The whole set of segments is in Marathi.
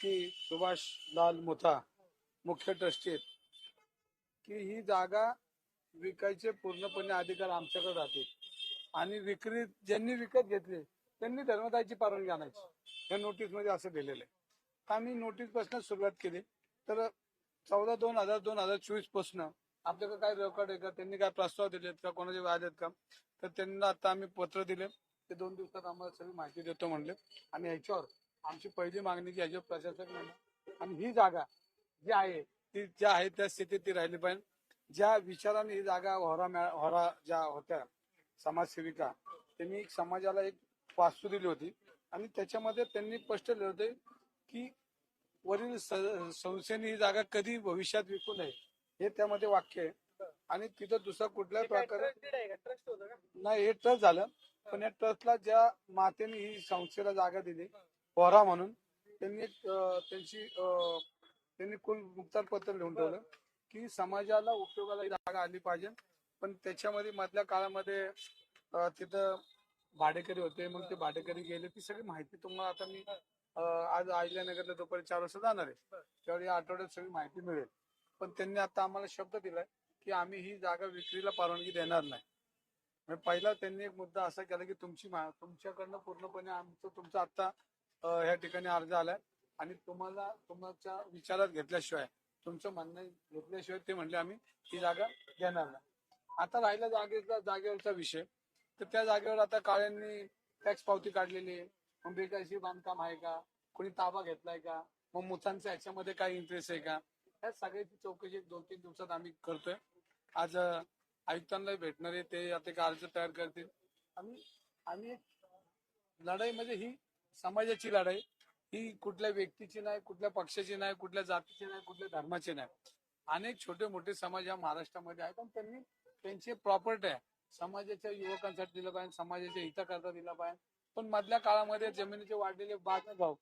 की सुभाष लाल मुथा मुख्य ट्रस्टी आहेत की ही जागा विकायचे पूर्णपणे अधिकार आमच्याकडे राहते आणि विक्री ज्यांनी विकत घेतले त्यांनी धर्मदायची परवानगी आणायची. या नोटीसमध्ये असं दिलेलं आहे. तर आम्ही नोटीसपासून सुरुवात केली. तर चौदा दोन हजार दोन हजार चोवीसपासून आपल्याकडे काय रेकॉर्ड आहे का त्यांनी काय प्रस्ताव दिलेत का कोणाचे आहेत का तर त्यांना आता आम्ही पत्र दिले. ते दोन दिवसात आम्हाला सगळी माहिती देतो म्हणले. आणि याच्यावर आमची पहिली मागणी की ह्याच्यावर प्रशासक नेमणं. आणि ही जागा जी आहे ती ज्या आहे त्या स्थितीत ती राहिली पाहिजे. ज्या विचाराने ही जागा होरा होरा ज्या होत्या समाजसेविका त्यांनी समाजाला एक वास्तू दिली होती आणि त्याच्यामध्ये त्यांनी स्पष्ट लिहिले होते की वरील संस्थेने ही जागा कधी भविष्यात विकू नये हे त्यामध्ये वाक्य आहे. आणि तिथं दुसरा कुठल्याही प्रकारे नाही हे ट्रस्ट झालं. पण या ट्रस्टला ज्या मातेने ही संस्थेला जागा दिली पोहरा म्हणून त्यांनी एक, त्यांची त्यांनी कुल मुक्तार पत्र लिहून ठेवलं की समाजाला उपयोगाला ही जागा आली पाहिजे. पण त्याच्यामध्ये मधल्या काळामध्ये तिथं भाडेकरी होते मग ते भाडेकरी गेले ती सगळी माहिती तुम्हाला आता मी आज अहिल्यानगरला दुपारी चार वाजता जाणार आहे. त्यावेळी या आठवड्यात सगळी माहिती मिळेल. पण त्यांनी आता आम्हाला शब्द दिलाय की आम्ही ही जागा विक्रीला परवानगी देणार नाही. म्हणजे पहिला त्यांनी एक मुद्दा असा केला की तुमची तुमच्याकडनं पूर्णपणे आमचं तुमचा आता ह्या ठिकाणी अर्ज आलाय. आणि तुम्हाला तुमच्या विचारात घेतल्याशिवाय तुमचं म्हणणं घेतल्याशिवाय ते म्हणले आम्ही ती जागा घेणार नाही. आता राहिला जागेचा जागेवरचा विषय. तर त्या जागेवर आता काळ्यांनी टॅक्स पावती काढलेली आहे. मग बेकायशी बांधकाम आहे का? कोणी ताबा घेतलाय का? मग मुथांचा ह्याच्यामध्ये काय इंटरेस्ट आहे का? या सगळ्याची चौकशी दोन तीन दिवसात आम्ही करतोय. आज आयुक्तांना भेटणार आहे. ते आता एक अर्ज तयार करतील. आणि आम्ही लढाई म्हणजे ही समाजाची लढाई ही कुठल्या व्यक्तीची नाही कुठल्या पक्षाची नाही कुठल्या जातीची नाही कुठल्या धर्माची नाही. अनेक छोटे मोठे समाज या महाराष्ट्रामध्ये आहेत आणि त्यांनी त्यांची प्रॉपर्टी आहे. समाजाच्या युवकांसाठी दिलं पाहिजे समाजाच्या हिताकरता दिला पाहिजे. पण मधल्या काळामध्ये जमिनीचे वाढलेले बाजार भाव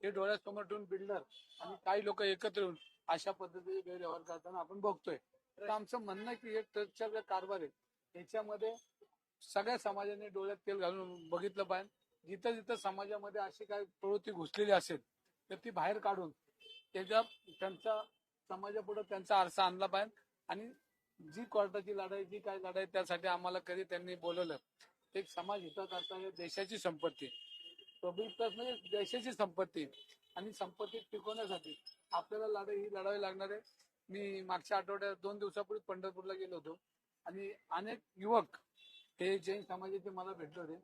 हे डोळ्यासमोर ठेवून बिल्डर आणि काही लोक एकत्र येऊन अशा पद्धतीने गैरव्यवहार करताना आपण बघतोय. तर आमचं म्हणणं आहे की हे ट्रस्टचा जे कारभार आहे याच्यामध्ये सगळ्या समाजाने डोळ्यात तेल घालून बघितलं पाहिजे. जिथं जिथं समाजामध्ये अशी काही प्रवृत्ती घुसलेली असेल तर ती बाहेर काढून त्याच्या त्यांचा समाजापुढे त्यांचा आरसा आणला पाहिजे. आणि जी कोर्टाची लढाई जी काय लढाई त्यासाठी आम्हाला कधी त्यांनी बोलवलं एक समाज हिताकरता हे देशाची संपत्ती. पब्लिक म्हणजे देशाची संपत्ती आणि संपत्ती टिकवण्यासाठी आपल्याला लढाई ही लढावी लागणार आहे. मी मागच्या आठवड्यात दोन दिवसापूर्वी पंढरपूरला गेलो होतो आणि अनेक युवक हे जैन समाजाचे मला भेटले होते.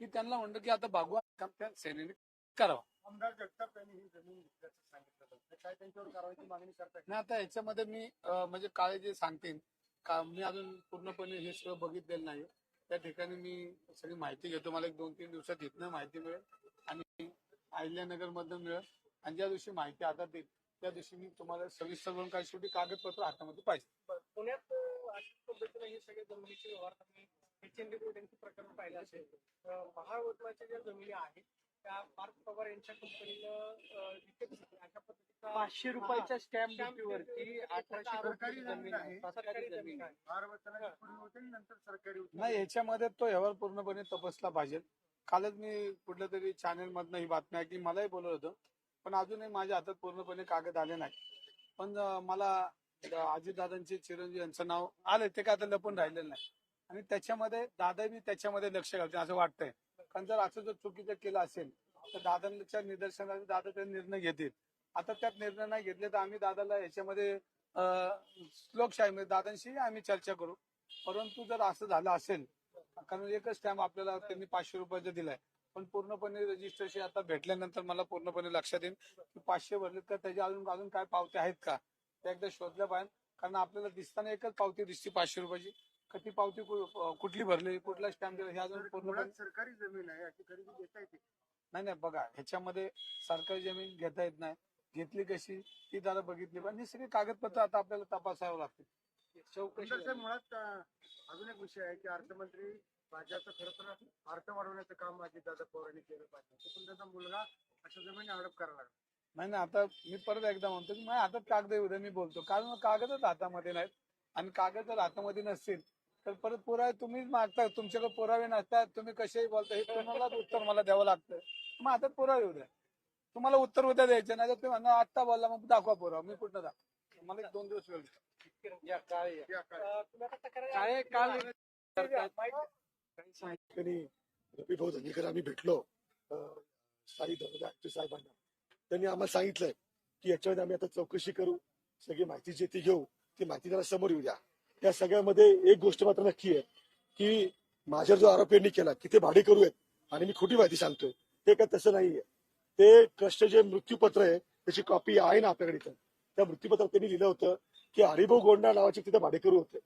की त्यांना म्हणलं की आता भगवान काम त्या सेनेने करावं. आमदार जगताप यांनी ही जमीन घेतल्याचं सांगितलं होतं. काय त्यांच्यावर कारवाईची मागणी करताय? नाही आता याच्यामध्ये मी अं, म्हणजे काळे जे सांगतील का मी अजून पूर्णपणे हे सगळं बघितलेलं नाही. त्या ठिकाणी मी सगळी माहिती घेतो. मला एक दोन तीन दिवसात इथनं माहिती मिळेल आणि अहिल्यानगर मधून मिळेल. आणि ज्या दिवशी माहिती हातात येईल त्या दिवशी मी तुम्हाला सविस्तर करून काही शेवटी कागदपत्र हातामध्ये पाहिजे. पुण्यात अं, अशा पद्धतीने हे सगळे जमिनीचे व्यवहार तुम्ही एचएनडी यांचे प्रकरण पाहिलं असेल अं, महावतनाच्या ज्या जमिनी आहेत त्या पार्थ पवार यांच्या कंपनीनं विकत घेतल्या. अशा पद्धतीचा पाचशे रुपयाच्या स्टॅम्प ड्युटीवरती अठराशे सरकारी जमीन आहे. सरकारी जमीन नंतर सरकारी होते. नाही याच्यामध्ये तो व्यवहार पूर्णपणे तपासला पाहिजे. कालच मी कुठल्या तरी चॅनल मधनं ही बातमी आहे की मलाही बोलत होतं. पण अजूनही माझ्या हातात पूर्णपणे कागद आले नाही पण मला अजितदादांचे चिरंजीव यांचं नाव आलं ते काय आता लपून राहिलेलं नाही. आणि त्याच्यामध्ये दादा त्याच्यामध्ये लक्ष घालते असं वाटतंय. कारण जर असं जर चुकीचं केलं असेल तर दादांच्या निदर्शनाने दादा ते निर्णय घेतील. आता त्यात निर्णय नाही घेतले तर आम्ही दादाला याच्यामध्ये लोकशाहीमध्ये दादांशी आम्ही चर्चा करू. परंतु जर असं झालं असेल कारण एकच स्टॅम्प आपल्याला त्यांनी पाचशे रुपयाचा दिलाय पण पूर्णपणे रजिस्ट्रेशन आता भेटल्यानंतर मला पूर्णपणे लक्षात येईल की पाचशे भरले तर त्याच्या अजून अजून काय पावत्या आहेत का? त्या एकदा शोधल्या पाहिजे. कारण आपल्याला दिसताना एकच पावती दिसते पाचशे रुपयाची. का ती पावती कु- कुठली भरली कुठला स्टॅम्प दिला हे अजून मुळात सरकारी जमीन आहे अशी खरेदी घेता येते. नाही नाही बघा ह्याच्यामध्ये सरकारी जमीन घेता येत नाही. घेतली कशी ती जरा बघितली पण हे सगळे कागदपत्र आता आपल्याला तपासावं लागतील. चौकशी साहेब, मुळात अं, अजून एक विषय आहे की अर्थमंत्री राज्याचं खरं तर अर्थ वाढवण्याचं काम अजितदादा पवारांनी केलं पाहिजे. पण त्याचा मुलगा अशा जमिनी हडप करायला लागला. नाही ना आता मी परत एकदा म्हणतो की माझ्या हातात कागद येऊ द्या मी बोलतो. कारण कागदच हातामध्ये नाहीत. आणि कागद जर हातामध्ये नसतील तर परत पुरावे तुम्हीच मागता तुमच्याकडे पुरावे नसतात तुम्ही कसेही बोलता हे तुम्हालाच उत्तर मला द्यावं लागतं. मग हातात पुरावे येऊ द्या. तुम्हाला उत्तर उद्या द्यायचं नाही तर तुम्ही म्हणणार आत्ता बोलला मग दाखवा पुरावा मी कुठं दाखवा? मला एक दोन दिवस वेळ. या आता काल भाऊ धनेकर आम्ही भेटलो. दरोडा आयुक्त साहेबांना. त्यांनी आम्हाला सांगितलंय की याच्यामध्ये आम्ही आता चौकशी करू सगळी माहिती जी ती घेऊ. ती माहिती त्याला समोर येऊ द्या. त्या सगळ्यामध्ये एक गोष्ट मात्र नक्की आहे की माझ्यावर जो आरोप यांनी केला की ते भाडे करू आहेत आणि मी खोटी माहिती सांगतोय ते काय तसं नाहीये. ते ट्रस्टचे जे मृत्यूपत्र आहे त्याची कॉपी आहे ना आपल्याकडे इथं. त्या मृत्यूपत्रात त्यांनी लिहिलं होतं की हरिभाऊ गोंडा नावाचे तिथे भाडेकरू होते.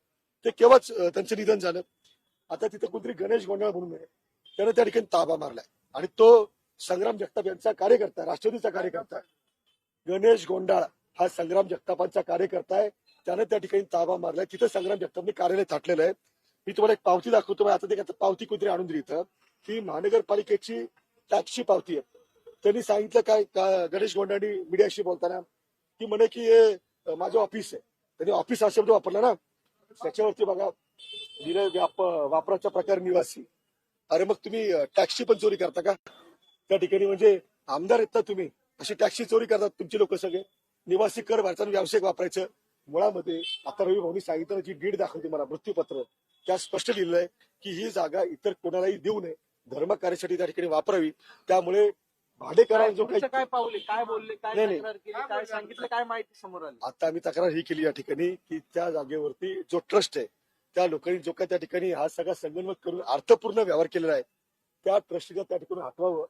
ते केव्हाच त्यांचं निधन झालं. आता तिथे कोणतरी गणेश गोंडाळ म्हणून आहे. त्यानं त्या ठिकाणी ताबा मारलाय. आणि तो संग्राम जगताप यांचा कार्यकर्ता राष्ट्रवादीचा कार्यकर्ता आहे. गणेश गोंडाळ हा संग्राम जगतापांचा कार्यकर्ता आहे. त्यानं त्या ठिकाणी ताबा मारलाय. तिथं संग्राम जगतापने कार्यालय थाटलेलं आहे. मी तुम्हाला एक पावती दाखवतो. आता ते पावती कुठेतरी आणून दिली इथं. ही महानगरपालिकेची टॅक्सची पावती आहे. त्यांनी सांगितलं काय का गणेश गोंडाळी मीडियाशी बोलताना की म्हणे की हे माझं ऑफिस आहे. त्यांनी ऑफिस हा शब्द वापरला ना. त्याच्यावरती बघा निरय वापराचा प्रकार निवासी. अरे मग तुम्ही टॅक्सी पण चोरी करता का? त्या ठिकाणी म्हणजे आमदार आहेत ना तुम्ही अशी टॅक्सी चोरी करतात तुमचे लोक सगळे. निवासी कर भरताना व्यावसायिक वापरायचं. मुळामध्ये आता रवी भाऊनी सांगितलं जी डीड दाखवते मला मृत्यूपत्र त्या स्पष्ट लिहिलंय की ही जागा इतर कोणालाही देऊ नये. धर्म कार्यासाठी त्या ठिकाणी वापरावी. त्यामुळे भाडेकरांना जो तुमचं काही काय पावले? काय बोलले? काय नाही, सांगितलं? काय माहिती समोर आली? आता आम्ही तक्रार ही केली या ठिकाणी की त्या जागेवरती जो ट्रस्ट आहे त्या लोकांनी जो काय त्या ठिकाणी हा सगळा संगनमत करून अर्थपूर्ण व्यवहार केलेला आहे त्या ट्रस्टला त्या ठिकाणी हटवावं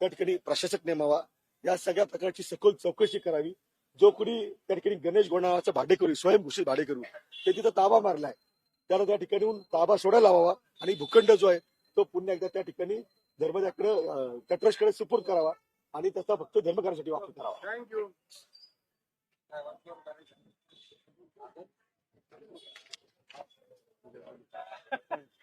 त्या ठिकाणी प्रशासक नेमावा या सगळ्या प्रकारची सखोल चौकशी करावी जो कुणी त्या ठिकाणी गणेश गोंडाचा भाडेकरू स्वयंभूषित भाडेकरू ते तिथं ताबा मारलाय त्याला त्या ठिकाणी ताबा सोडायला लावावा आणि भूखंड जो आहे तो पुन्हा एकदा त्या ठिकाणी धर्मदाकडे त्या ट्रस्टकडे सुपूर्द करावा आणि त्याचा फक्त धर्मकारासाठी वापर करावा थँक्यू